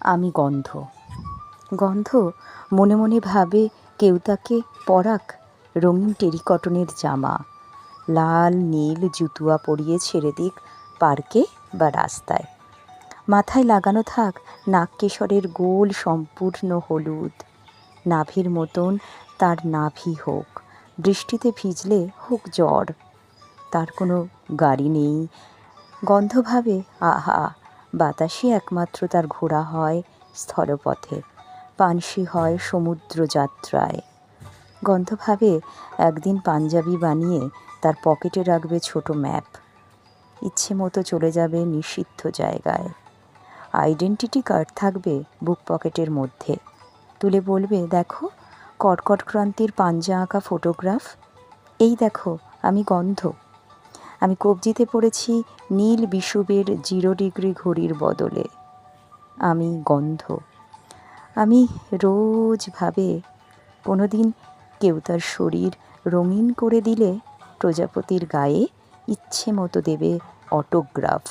আমি গন্ধ। গন্ধ মনে মনে ভাবে কেউ তাকে পরাক রঙিন টেরিকটনের জামা। লাল, নীল জুতুয়া পরিয়ে ছেড়ে দিক পার্কে বা রাস্তায়। মাথায় লাগানো থাক নাগকেশরের গোল সম্পূর্ণ হলুদ। নাভির মতন তার নাভি হোক, বৃষ্টিতে ভিজলে হোক জ্বর। তার কোনো গাড়ি নেই। গন্ধভাবে আহা! বাতাসই একমাত্র তার ঘোরা হয় স্থলপথে। পানসি হয় সমুদ্র যাত্রায় গন্ধ ভাবে একদিন পাঞ্জাবি বানিয়ে তার পকেটে রাখবে ছোট ম্যাপ। ইচ্ছে মতো চলে যাবে নিষিদ্ধ জায়গায়। আইডেন্টিটি কার্ড থাকবে বুক পকেটের মধ্যে। তুলে বলবে, দেখো, কর্কট ক্রান্তির পাঞ্জা আঁকা ফটোগ্রাফ। এই দেখো, আমি গন্ধ। আমি কবজিতে পড়েছি নীল বিষুবের জিরো ডিগ্রি ঘড়ির বদলে। আমি গন্ধ। আমি রোজ ভাবে কোনো দিন কেউ তার শরীর রঙিন করে দিলে প্রজাপতির গায়ে ইচ্ছে মতো দেবে অটোগ্রাফ।